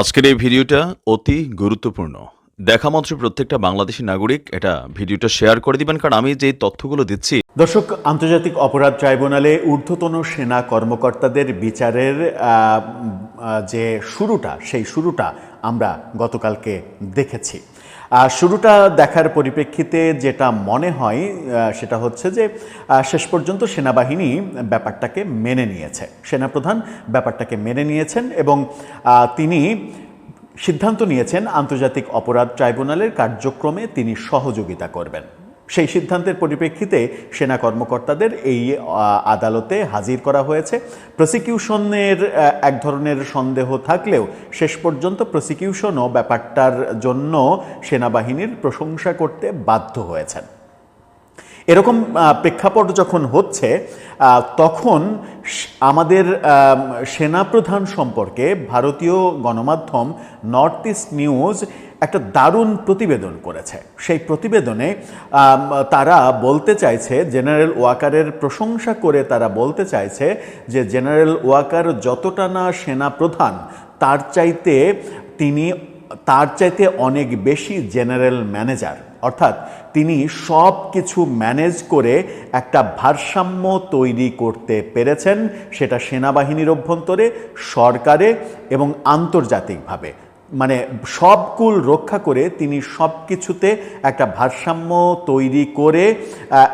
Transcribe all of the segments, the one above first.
আজকের এই ভিডিওটা অতি গুরুত্বপূর্ণ। দেখা মাত্র প্রত্যেকটা বাংলাদেশি নাগরিক এটা ভিডিওটা শেয়ার করে দিবেন, কারণ আমি যে তথ্যগুলো দিচ্ছি দর্শক, আন্তর্জাতিক অপরাধ ট্রাইব্যুনালে ঊর্ধ্বতন সেনা কর্মকর্তাদের বিচারের যে শুরুটা, সেই শুরুটা আমরা গতকালকে দেখেছি। আর শুরুটা দেখার পরিপ্রেক্ষিতে যেটা মনে হয় সেটা হচ্ছে যে শেষ পর্যন্ত সেনাবাহিনী ব্যাপারটাকে মেনে নিয়েছে। সেনাপ্রধান ব্যাপারটাকে মেনে নিয়েছেন এবং তিনি সিদ্ধান্ত নিয়েছেন আন্তর্জাতিক অপরাধ ট্রাইব্যুনালের কার্যক্রমে তিনি সহযোগিতা করবেন। সেই সিদ্ধান্তের পরিপ্রেক্ষিতে সেনা কর্মকর্তাদের এই আদালতে হাজির করা হয়েছে। প্রসিকিউশনের এক ধরনের সন্দেহ থাকলেও শেষ পর্যন্ত প্রসিকিউশনও ব্যাপারটার জন্য সেনাবাহিনীর প্রশংসা করতে বাধ্য হয়েছেন। এরকম প্রেক্ষাপট যখন হচ্ছে তখন আমাদের আম, সেনাপ্রধান সম্পর্কে ভারতীয় গণমাধ্যম নর্থ ইস্ট নিউজ একটা দারুণ প্রতিবেদন করেছে। সেই প্রতিবেদনে তারা বলতে চাইছে জেনারেল ওয়াকারের প্রশংসা করে তারা বলতে চাইছে যে জেনারেল ওয়াকার যতটা না সেনাপ্রধান তার চাইতে তিনি তার চাইতে অনেক বেশি জেনারেল ম্যানেজার। অর্থাৎ তিনি সব কিছু ম্যানেজ করে একটা ভারসাম্য তৈরি করতে পেরেছেন, সেটা সেনাবাহিনীর অভ্যন্তরে, সরকারে এবং আন্তর্জাতিকভাবে। মানে সবকুল রক্ষা করে তিনি সব কিছুতে একটা ভারসাম্য তৈরি করে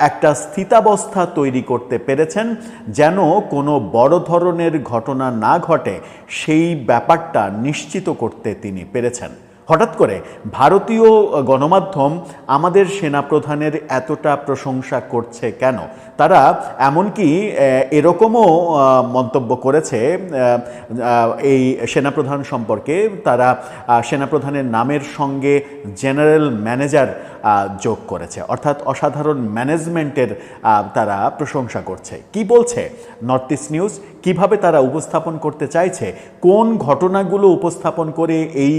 একটা স্থিতাবস্থা তৈরি করতে পেরেছেন, যেন কোনো বড় ধরনের ঘটনা না ঘটে, সেই ব্যাপারটা নিশ্চিত করতে তিনি পেরেছেন। হঠাৎ করে ভারতীয় গণমাধ্যম আমাদের সেনাপ্রধানের এতটা প্রশংসা করছে কেন? তারা এমনকি এরকমও মন্তব্য করেছে এই সেনাপ্রধান সম্পর্কে। তারা সেনাপ্রধানের নামের সঙ্গে জেনারেল ম্যানেজার যোগ করেছে। অর্থাৎ অসাধারণ ম্যানেজমেন্টের তারা প্রশংসা করছে। কি বলছে? নর্থ ইস্ট নিউজ কীভাবে তারা উপস্থাপন করতে চাইছে, কোন ঘটনাগুলো উপস্থাপন করে এই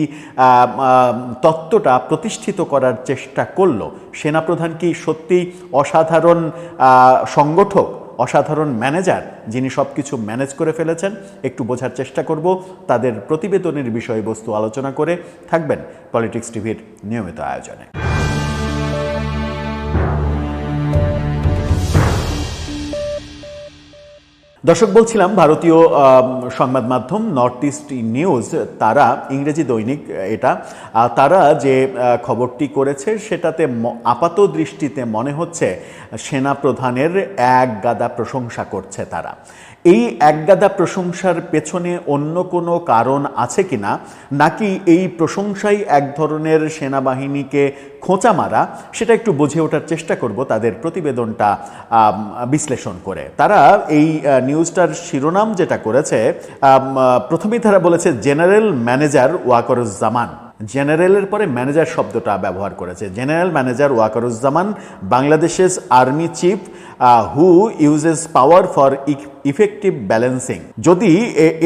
তত্ত্বটা প্রতিষ্ঠিত করার চেষ্টা করল? সেনাপ্রধান কি সত্যি অসাধারণ সংগঠক, অসাধারণ ম্যানেজার, যিনি সব কিছু ম্যানেজ করে ফেলেছেন? একটু বোঝার চেষ্টা করব, তাদের প্রতিবেদনের বিষয়বস্তু আলোচনা করে থাকবেন পলিটিক্স টিভির নিয়মিত আয়োজনে। দর্শক, বলছিলাম ভারতীয় সংবাদ মাধ্যম নর্থ ইস্ট নিউজ, তারা ইংরেজি দৈনিক এটা তারা যে খবরটি করেছে সেটাতে আপাত দৃষ্টিতে মনে হচ্ছে সেনা প্রধানের এক গাদা প্রশংসা করছে তারা। এই একগাদা প্রশংসার পেছনে অন্য কোনো কারণ আছে কিনা? নাকি এই প্রশংসাই এক ধরনের সেনাবাহিনীকে খোঁচা মারা? সেটা একটু বুঝে ওঠার চেষ্টা করব তাদের প্রতিবেদনটা বিশ্লেষণ করে। তারা এই নিউজটার শিরোনাম যেটা করেছে প্রথমেই তারা বলেছে, জেনারেল ম্যানেজার ওয়াকরুজ্জামান। জেনারেলের পরে ম্যানেজার শব্দটা ব্যবহার করেছে। জেনারেল ম্যানেজার ওয়াকারুজ্জামান, বাংলাদেশের army chief who uses power for effective balancing যদি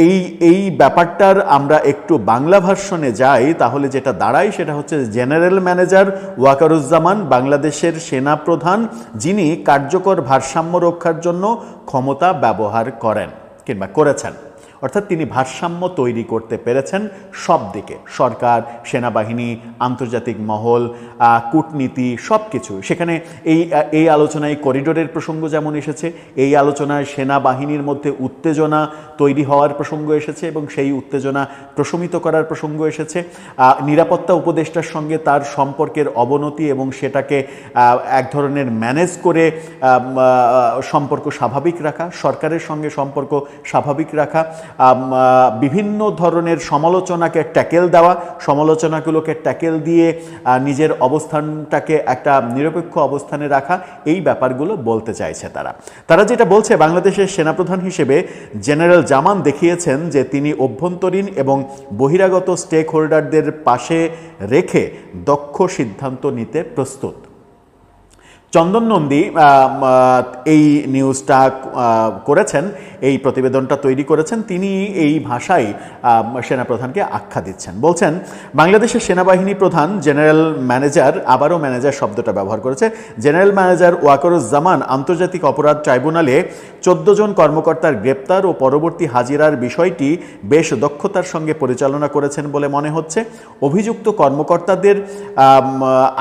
এই এই ব্যাপারটার আমরা একটু বাংলা ভার্সনে যাই, তাহলে যেটা দাঁড়ায় সেটা হচ্ছে জেনারেল ম্যানেজার ওয়াকারুজ্জামান, বাংলাদেশের সেনা প্রধান যিনি কার্যকর ভারসাম্য রক্ষার জন্য ক্ষমতা ব্যবহার করেন কিংবা করেছেন। অর্থাৎ তিনি ভারসাম্য তৈরি করতে পেরেছেন সব দিকে। সরকার, সেনাবাহিনী, আন্তর্জাতিক মহল কূটনীতি সব কিছু সেখানে এই এই আলোচনায় করিডোরের প্রসঙ্গ যেমন এসেছে, এই আলোচনায় সেনাবাহিনীর মধ্যে উত্তেজনা তৈরি হওয়ার প্রসঙ্গ এসেছে এবং সেই উত্তেজনা প্রশমিত করার প্রসঙ্গ এসেছে। নিরাপত্তা উপদেষ্টার সঙ্গে তার সম্পর্কের অবনতি এবং সেটাকে এক ধরনের ম্যানেজ করে সম্পর্ক স্বাভাবিক রাখা, সরকারের সঙ্গে সম্পর্ক স্বাভাবিক রাখা বিভিন্ন ধরনের সমালোচনাকে ট্যাকেল দেওয়া, সমালোচনাগুলোকে ট্যাকেল দিয়ে নিজের অবস্থানটাকে একটা নিরপেক্ষ অবস্থানে রাখা, এই ব্যাপারগুলো বলতে চাইছে তারা। তারা যেটা বলছে, বাংলাদেশের সেনাপ্রধান হিসেবে জেনারেল জামান দেখিয়েছেন যে তিনি অভ্যন্তরীণ এবং বহিরাগত স্টেক হোল্ডারদের পাশে রেখে দক্ষ সিদ্ধান্ত নিতে প্রস্তুত। চন্দন নন্দী এই নিউজটা করেছেন। এই প্রতিবেদনটা তৈরি করেছেন। তিনি এই ভাষায় সেনাপ্রধানকে আখ্যা দিচ্ছেন। বলছেন, বাংলাদেশের সেনাবাহিনী প্রধান, জেনারেল ম্যানেজার, আবারও ম্যানেজার শব্দটা ব্যবহার করেছে, জেনারেল ম্যানেজার ওয়াকরুজ্জামান আন্তর্জাতিক অপরাধ ট্রাইব্যুনালে চোদ্দ জন কর্মকর্তার গ্রেপ্তার ও পরবর্তী হাজিরার বিষয়টি বেশ দক্ষতার সঙ্গে পরিচালনা করেছেন বলে মনে হচ্ছে। অভিযুক্ত কর্মকর্তাদের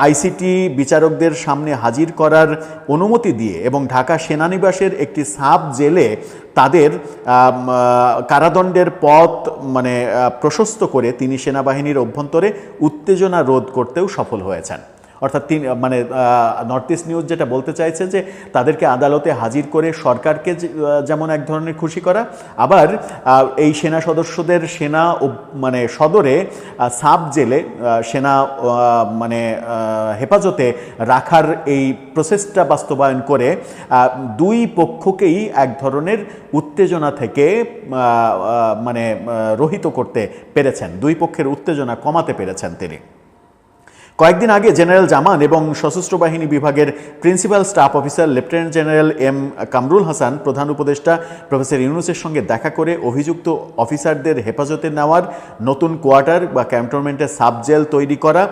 আইসিটি বিচারকদের সামনে হাজির করার অনুমতি দিয়ে এবং ঢাকা সেনানিবাসের একটি সাব জেলে তাদের কারাদণ্ডের পথ মানে প্রশস্ত করে তিনি সেনাবাহিনীর অভ্যন্তরে উত্তেজনা রোধ করতেও সফল হয়েছেন। অর্থাৎ তিনি মানে নর্থ ইস্ট নিউজ যেটা বলতে চাইছে যে তাদেরকে আদালতে হাজির করে সরকারকে যেমন এক ধরনের খুশি করা, আবার এই সেনা সদস্যদের সেনা মানে সদরে সাব জেলে সেনা মানে হেফাজতে রাখার এই প্রসেসটা বাস্তবায়ন করে দুই পক্ষকেই এক ধরনের উত্তেজনা থেকে মানে রহিত করতে পেরেছেন। দুই পক্ষের উত্তেজনা কমাতে পেরেছেন তিনি। কয়েকদিন আগে জেনারেল জামান এবং সশস্ত্র বাহিনী বিভাগের principal staff officer lieutenant general M Kamrul Hasan, প্রধান উপদেষ্টা প্রফেসর ইউনুসের সঙ্গে দেখা করে অভিযুক্ত অফিসারদের হেফাজতে নেওয়ার নতুন কোয়ার্টার বা ক্যান্টনমেন্টের সাব জেল তৈরি করা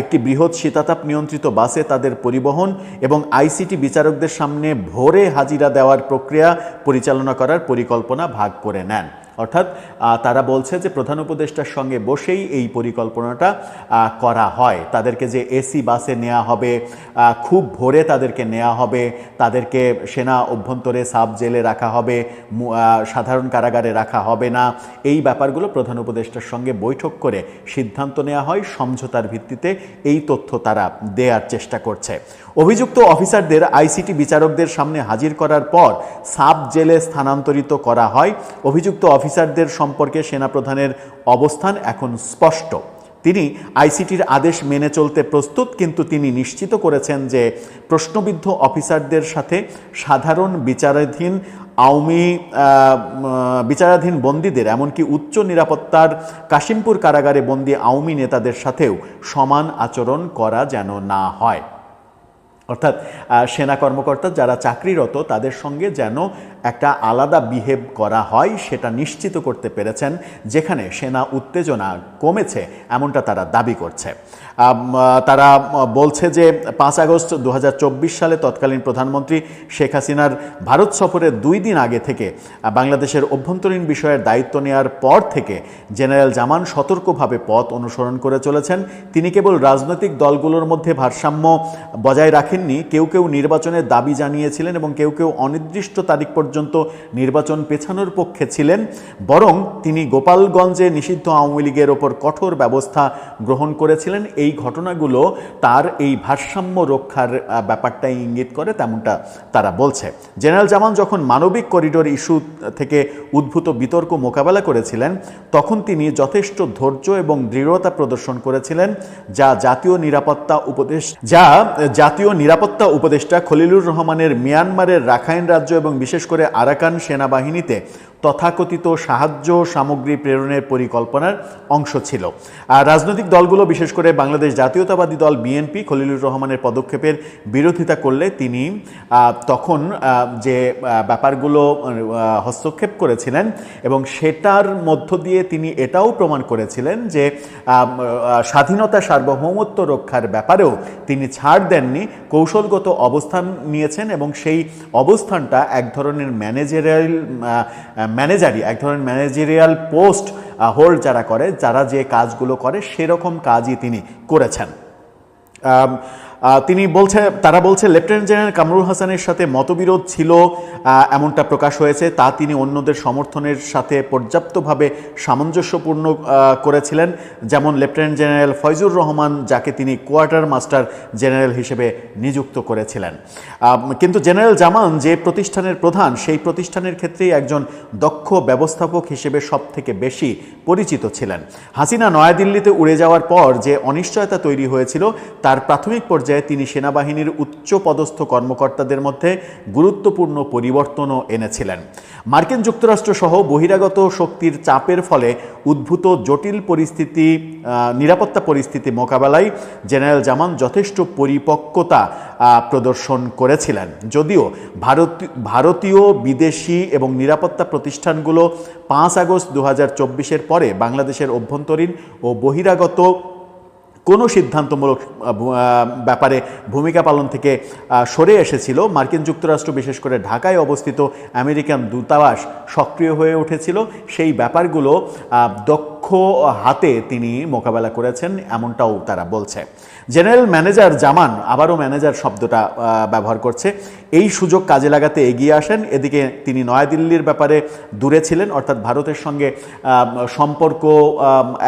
একটি বৃহৎ শীতাতাপ নিয়ন্ত্রিত বাসে তাদের পরিবহন এবং আইসিটি বিচারকদের সামনে ভোরে হাজিরা দেওয়ার প্রক্রিয়া পরিচালনা করার পরিকল্পনা ভাগ করে নেন। অর্থাৎ তারা বলছে যে প্রধান উপদেষ্টার সঙ্গে বসেই এই পরিকল্পনাটা করা হয়। তাদেরকে যে এসি বাসে নেওয়া হবে খুব ভোরে তাদেরকে নেওয়া হবে, তাদেরকে সেনা অভ্যন্তরে সাব জেলে রাখা হবে সাধারণ কারাগারে রাখা হবে না। এই ব্যাপারগুলো প্রধান উপদেষ্টার সঙ্গে বৈঠক করে সিদ্ধান্ত নেওয়া হয়। সমঝোতার ভিত্তিতে এই তথ্য তারা দেওয়ার চেষ্টা করছে। অভিযুক্ত অফিসারদের আইসিটি বিচারকদের সামনে হাজির করার পর সাব জেলে স্থানান্তরিত করা হয়। অভিযুক্ত অফিসারদের সম্পর্কে সেনাপ্রধানের অবস্থান এখন স্পষ্ট। তিনি আইসিটির আদেশ মেনে চলতে প্রস্তুত, কিন্তু তিনি নিশ্চিত করেছেন যে প্রশ্নবিদ্ধ অফিসারদের সাথে সাধারণ বিচারাধীন আওয়ামী বিচারাধীন বন্দীদের, এমনকি উচ্চ নিরাপত্তার কাশিমপুর কারাগারে বন্দী আওয়ামী নেতাদের সাথেও সমান আচরণ করা যেন না হয়। অর্থাৎ সেনা কর্মকর্তা যারা চাকরিরত তাদের সঙ্গে যেন একটা আলাদা বিহেভ করা হয়, সেটা নিশ্চিত করতে পেরেছেন, যেখানে সেনা উত্তেজনা কমেছে, এমনটা তারা দাবি করছে। তারা বলছে যে পাঁচ আগস্ট দু হাজার চব্বিশ সালে তৎকালীন প্রধানমন্ত্রী শেখ হাসিনার ভারত সফরের দুই দিন আগে থেকে বাংলাদেশের অভ্যন্তরীণ বিষয়ের দায়িত্ব নেওয়ার পর থেকে জেনারেল জামান সতর্কভাবে পথ অনুসরণ করে চলেছেন। তিনি কেবল রাজনৈতিক দলগুলোর মধ্যে ভারসাম্য বজায় রাখেননি, কেউ কেউ নির্বাচনের দাবি জানিয়েছিলেন এবং কেউ কেউ অনির্দিষ্ট তারিখ পর্যন্ত নির্বাচন পেছানোর পক্ষে ছিলেন, বরং তিনি গোপালগঞ্জে নিষিদ্ধ আওয়ামী লীগের ওপর কঠোর ব্যবস্থা গ্রহণ করেছিলেন। এই ঘটনাগুলো তার এই ভারসাম্য রক্ষার ব্যাপারটাই ইঙ্গিত করে তেমনটা তারা বলছে। জেনারেল জামান যখন মানবিক করিডোর ইস্যু থেকে উদ্ভূত বিতর্ক মোকাবেলা করেছিলেন, তখন তিনি যথেষ্ট ধৈর্য এবং দৃঢ়তা প্রদর্শন করেছিলেন, যা জাতীয় নিরাপত্তা উপদেশ, যা জাতীয় নিরাপত্তা উপদেষ্টা খলিলুর রহমানের মিয়ানমারের রাখাইন রাজ্য এবং বিশেষ করে আরাকান সেনাবাহিনীতে তথাকথিত সাহায্য সামগ্রী প্রেরণের পরিকল্পনার অংশ ছিল। আর রাজনৈতিক দলগুলো, বিশেষ করে বাংলাদেশ জাতীয়তাবাদী দল বিএনপি, খলিলুর রহমানের পদক্ষেপের বিরোধিতা করলে তিনি তখন যে ব্যাপারগুলো হস্তক্ষেপ করেছিলেন এবং সেটার মধ্য দিয়ে তিনি এটাও প্রমাণ করেছিলেন যে স্বাধীনতা সার্বভৌমত্ব রক্ষার ব্যাপারেও তিনি ছাড় দেননি, কৌশলগত অবস্থান নিয়েছেন এবং সেই অবস্থানটা এক ধরনের ম্যানেজারিয়াল ম্যানেজারি এক ধরনের ম্যানেজারিয়াল পোস্ট হোল্ড যারা করে, যারা যে কাজগুলো করে, সেরকম কাজই তিনি করেছেন। তিনি বলছে, তারা বলছে লেফটেন্যান্ট জেনারেল কামরুল হাসানের সাথে মতবিরোধ ছিল এমনটা প্রকাশ হয়েছে। তা তিনি অন্যদের সমর্থনের সাথে পর্যাপ্তভাবে সামঞ্জস্যপূর্ণ করেছিলেন। যেমন লেফটেন্যান্ট জেনারেল ফয়জুর রহমান, যাকে তিনি কোয়ার্টার মাস্টার জেনারেল হিসেবে নিযুক্ত করেছিলেন। কিন্তু জেনারেল জামান যে প্রতিষ্ঠানের প্রধান, সেই প্রতিষ্ঠানের ক্ষেত্রেই একজন দক্ষ ব্যবস্থাপক হিসেবে সব থেকে বেশি পরিচিত ছিলেন। হাসিনা নয়াদিল্লিতে উড়ে যাওয়ার পর যে অনিশ্চয়তা তৈরি হয়েছিল, তার প্রাথমিক পর্যায়ে পর্যায়ে তিনি সেনাবাহিনীর উচ্চ পদস্থ কর্মকর্তাদের মধ্যে গুরুত্বপূর্ণ পরিবর্তনও এনেছিলেন। মার্কিন যুক্তরাষ্ট্র সহ বহিরাগত শক্তির চাপের ফলে উদ্ভূত জটিল পরিস্থিতি নিরাপত্তা পরিস্থিতি মোকাবেলায় জেনারেল জামান যথেষ্ট পরিপক্কতা প্রদর্শন করেছিলেন। যদিও ভারত, ভারতীয় বিদেশি এবং নিরাপত্তা প্রতিষ্ঠানগুলো পাঁচ আগস্ট দু হাজার পরে বাংলাদেশের অভ্যন্তরীণ ও বহিরাগত কোনো সিদ্ধান্তমূলক ব্যাপারে ভূমিকা পালন থেকে সরে এসেছিল। মার্কিন যুক্তরাষ্ট্র, বিশেষ করে ঢাকায় অবস্থিত আমেরিকান দূতাবাস সক্রিয় হয়ে উঠেছিল। সেই ব্যাপারগুলো দক্ষ হাতে তিনি মোকাবেলা করেছেন, এমনটাও তারা বলছে। জেনারেল ম্যানেজার জামান আবারও ম্যানেজার শব্দটা ব্যবহার করছে। এই সুযোগ কাজে লাগাতে এগিয়ে আসেন। এদিকে তিনি নয়াদিল্লির ব্যাপারে দূরে ছিলেন, অর্থাৎ ভারতের সঙ্গে সম্পর্ক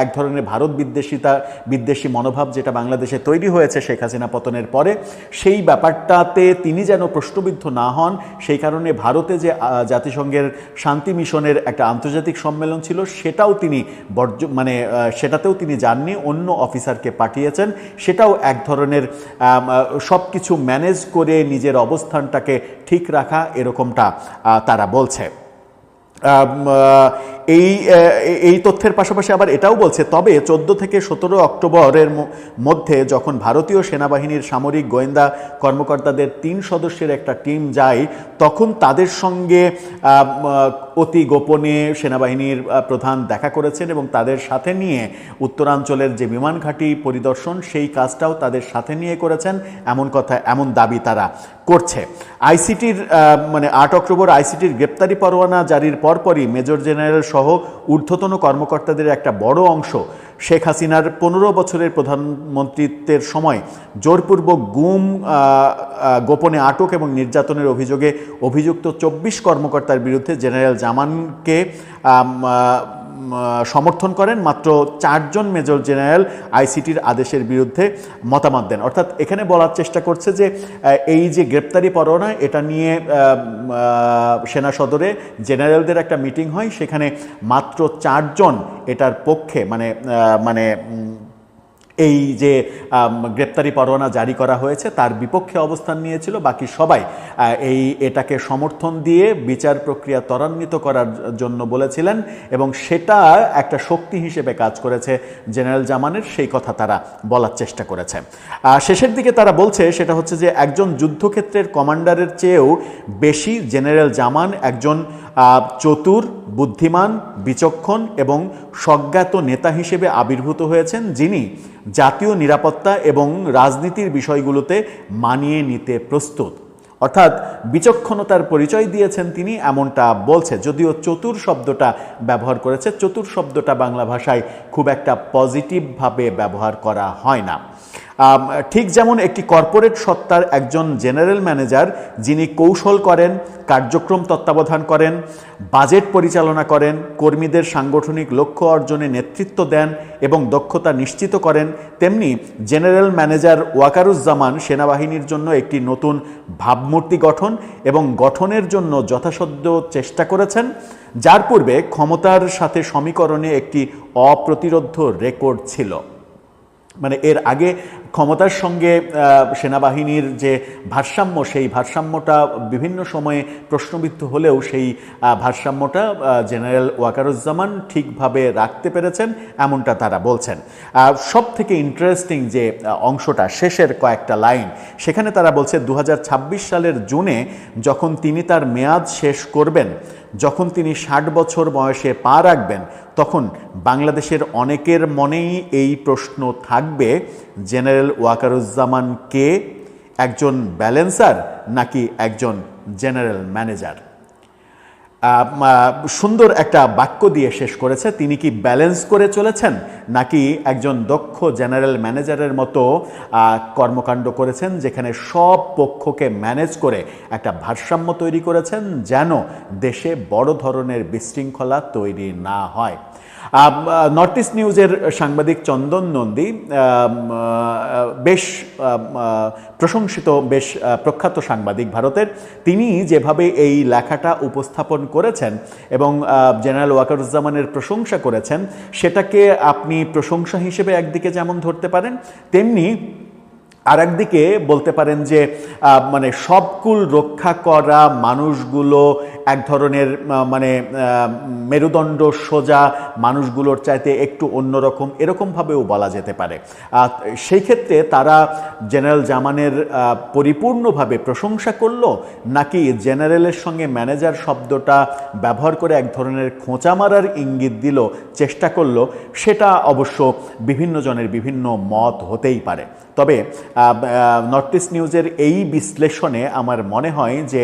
এক ধরনের ভারত বিদ্বেষিতা, বিদ্বেষী মনোভাব যেটা বাংলাদেশে তৈরি হয়েছে শেখ হাসিনা পতনের পরে, সেই ব্যাপারটাতে তিনি যেন প্রশ্নবিদ্ধ না হন, সেই কারণে ভারতে যে জাতিসংঘের শান্তি মিশনের একটা আন্তর্জাতিক সম্মেলন ছিল, সেটাও তিনি বর্জ মানে সেটাতেও তিনি যাননি, অন্য অফিসারকে পাঠিয়েছেন। সেটাও এক ধরনের সব কিছু ম্যানেজ করে নিজের অবস্থানটাকে ঠিক রাখা এরকমটা তারা বলছে। এই এই তথ্যের পাশাপাশি আবার এটাও বলছে, তবে চোদ্দ থেকে সতেরো অক্টোবরের মধ্যে যখন ভারতীয় সেনাবাহিনীর সামরিক গোয়েন্দা কর্মকর্তাদের তিন সদস্যের একটা টিম যায়, তখন তাদের সঙ্গে অতি গোপনে সেনাবাহিনীর প্রধান দেখা করেছেন এবং তাদের সাথে নিয়ে উত্তরাঞ্চলের যে বিমান ঘাঁটি পরিদর্শন, সেই কাজটাও তাদের সাথে নিয়ে করেছেন। এমন কথা, এমন দাবি তারা। করছে। আইসিটির মানে আট অক্টোবর আইসিটির গ্রেপ্তারি পরোয়ানা জারির পরপরই মেজর জেনারেল সহ ঊর্ধ্বতন কর্মকর্তাদের একটা বড় অংশ শেখ হাসিনার পনেরো বছরের প্রধানমন্ত্রিত্বের সময় জোরপূর্বক গুম গোপনে আটক এবং নির্যাতনের অভিযোগে অভিযুক্ত চব্বিশ কর্মকর্তার বিরুদ্ধে জেনারেল জামানকে সমর্থন করেন মাত্র চারজন মেজর জেনারেল আইসিটির আদেশের বিরুদ্ধে মতামত দেন। অর্থাৎ এখানে বলার চেষ্টা করছে যে এই যে গ্রেপ্তারি পরোয়ানা, এটা নিয়ে সেনা সদরে জেনারেলদের একটা মিটিং হয়। সেখানে মাত্র চারজন এটার পক্ষে মানে মানে এই যে গ্রেপ্তারি পরোয়ানা জারি করা হয়েছে, তার বিপক্ষে অবস্থান নিয়েছিল। বাকি সবাই এই এটাকে সমর্থন দিয়ে বিচার প্রক্রিয়া ত্বরান্বিত করার জন্য বলেছিলেন এবং সেটা একটা শক্তি হিসেবে কাজ করেছে জেনারেল জামানের, সেই কথা তারা বলার চেষ্টা করেছে। শেষের দিকে তারা বলছে, সেটা হচ্ছে যে, একজন যুদ্ধক্ষেত্রের কমান্ডারের চেয়েও বেশি জেনারেল জামান একজন চতুর, বুদ্ধিমান, বিচক্ষণ এবং স্বজ্ঞাত নেতা হিসেবে আবির্ভূত হয়েছেন যিনি জাতীয় নিরাপত্তা এবং রাজনীতির বিষয়গুলোতে মানিয়ে নিতে প্রস্তুত। অর্থাৎ বিচক্ষণতার পরিচয় দিয়েছেন তিনি, এমনটা বলছে। যদিও চতুর শব্দটা ব্যবহার করেছে, চতুর শব্দটা বাংলা ভাষায় খুব একটা পজিটিভভাবে ব্যবহার করা হয় না। ঠিক যেমন একটি কর্পোরেট সত্তার একজন জেনারেল ম্যানেজার যিনি কৌশল করেন, কার্যক্রম তত্ত্বাবধান করেন, বাজেট পরিচালনা করেন, কর্মীদের সাংগঠনিক লক্ষ্য অর্জনে নেতৃত্ব দেন এবং দক্ষতা নিশ্চিত করেন, তেমনি জেনারেল ম্যানেজার ওয়াকারুজ্জামান সেনাবাহিনীর জন্য একটি নতুন ভাবমূর্তি গঠন এবং গঠনের জন্য যথাসাধ্য চেষ্টা করেছেন, যার পূর্বে ক্ষমতার সাথে সমীকরণে একটি অপ্রতিরোধ্য রেকর্ড ছিল। মানে এর আগে ক্ষমতার সঙ্গে সেনাবাহিনীর যে ভারসাম্য, সেই ভারসাম্যটা বিভিন্ন সময়ে প্রশ্নবিদ্ধ হলেও সেই ভারসাম্যটা জেনারেল ওয়াকারুজ্জামান ঠিকভাবে রাখতে পেরেছেন, এমনটা তারা বলছেন। সব থেকে ইন্টারেস্টিং যে অংশটা, শেষের কয়েকটা লাইন সেখানে তারা বলছে দু হাজার ছাব্বিশ সালের জুনে যখন তিনি তার মেয়াদ শেষ করবেন, যখন তিনি ষাট বছর বয়সে পা রাখবেন, তখন বাংলাদেশের অনেকের মনেই এই প্রশ্ন থাকবে, জেনারেল ওয়াকারুজ্জামান কে? একজন ব্যালেন্সার নাকি একজন জেনারেল ম্যানেজার? সুন্দর একটা বাক্য দিয়ে শেষ করেছে। তিনি কি ব্যালেন্স করে চলেছেন নাকি একজন দক্ষ জেনারেল ম্যানেজারের মতো কর্মকাণ্ড করেছেন যেখানে সব পক্ষকে ম্যানেজ করে একটা ভারসাম্য তৈরি করেছেন যেন দেশে বড় ধরনের বিশৃঙ্খলা তৈরি না হয়? নর্থ ইস্ট নিউজের সাংবাদিক চন্দন নন্দী বেশ প্রশংসিত, বেশ প্রখ্যাত সাংবাদিক ভারতের। তিনি যেভাবে এই লেখাটা উপস্থাপন করেছেন এবং জেনারেল ওয়াকারুজ্জামানের প্রশংসা করেছেন, সেটাকে আপনি প্রশংসা হিসেবে একদিকে যেমন ধরতে পারেন, তেমনি আর একদিকে বলতে পারেন যে মানে সবকুল রক্ষা করা মানুষগুলো এক ধরনের মানে মেরুদণ্ড সোজা মানুষগুলোর চাইতে একটু অন্যরকম এরকমভাবেও বলা যেতে পারে। সেই ক্ষেত্রে তারা জেনারেল জামানের পরিপূর্ণভাবে প্রশংসা করল, নাকি জেনারেলের সঙ্গে ম্যানেজার শব্দটা ব্যবহার করে এক ধরনের খোঁচা মারার ইঙ্গিত দিল, চেষ্টা করল, সেটা অবশ্য বিভিন্ন জনের বিভিন্ন মত হতেই পারে। তবে নর্থ ইস্ট নিউজের এই বিশ্লেষণে আমার মনে হয় যে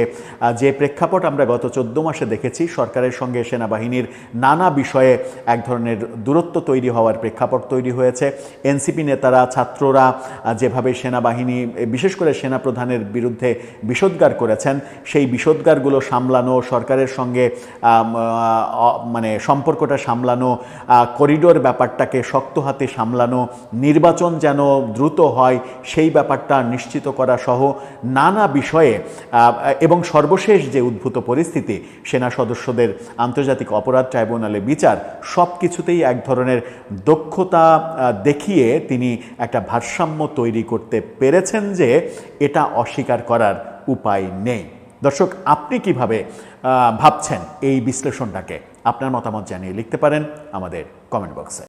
যে প্রেক্ষাপট আমরা গত চোদ্দ মাসে দেখেছি সরকারের সঙ্গে সেনাবাহিনীর নানা বিষয়ে এক ধরনের দূরত্ব তৈরি হওয়ার প্রেক্ষাপট তৈরি হয়েছে। এনসিপি নেতারা, ছাত্ররা যেভাবে সেনাবাহিনী, বিশেষ করে সেনাপ্রধানের বিরুদ্ধে বিষোদ্গার করেছেন, সেই বিষোদ্গারগুলো সামলানো, সরকারের সঙ্গে মানে সম্পর্কটা সামলানো করিডোর ব্যাপারটাকে শক্ত হাতে সামলানো, নির্বাচন যেন দ্রুত হয়, সেই ব্যাপারটা নিশ্চিত করা সহ নানা বিষয়ে এবং সর্বশেষ যে উদ্ভূত পরিস্থিতি সেনা সদস্যদের আন্তর্জাতিক অপরাধ ট্রাইব্যুনালে বিচার সব কিছুতেই এক ধরনের দক্ষতা দেখিয়ে তিনি একটা ভারসাম্য তৈরি করতে পেরেছেন যে এটা অস্বীকার করার উপায় নেই। দর্শক, আপনি কীভাবে ভাবছেন এই বিশ্লেষণটাকে? আপনার মতামত জানিয়ে লিখতে পারেন আমাদের কমেন্ট বক্সে।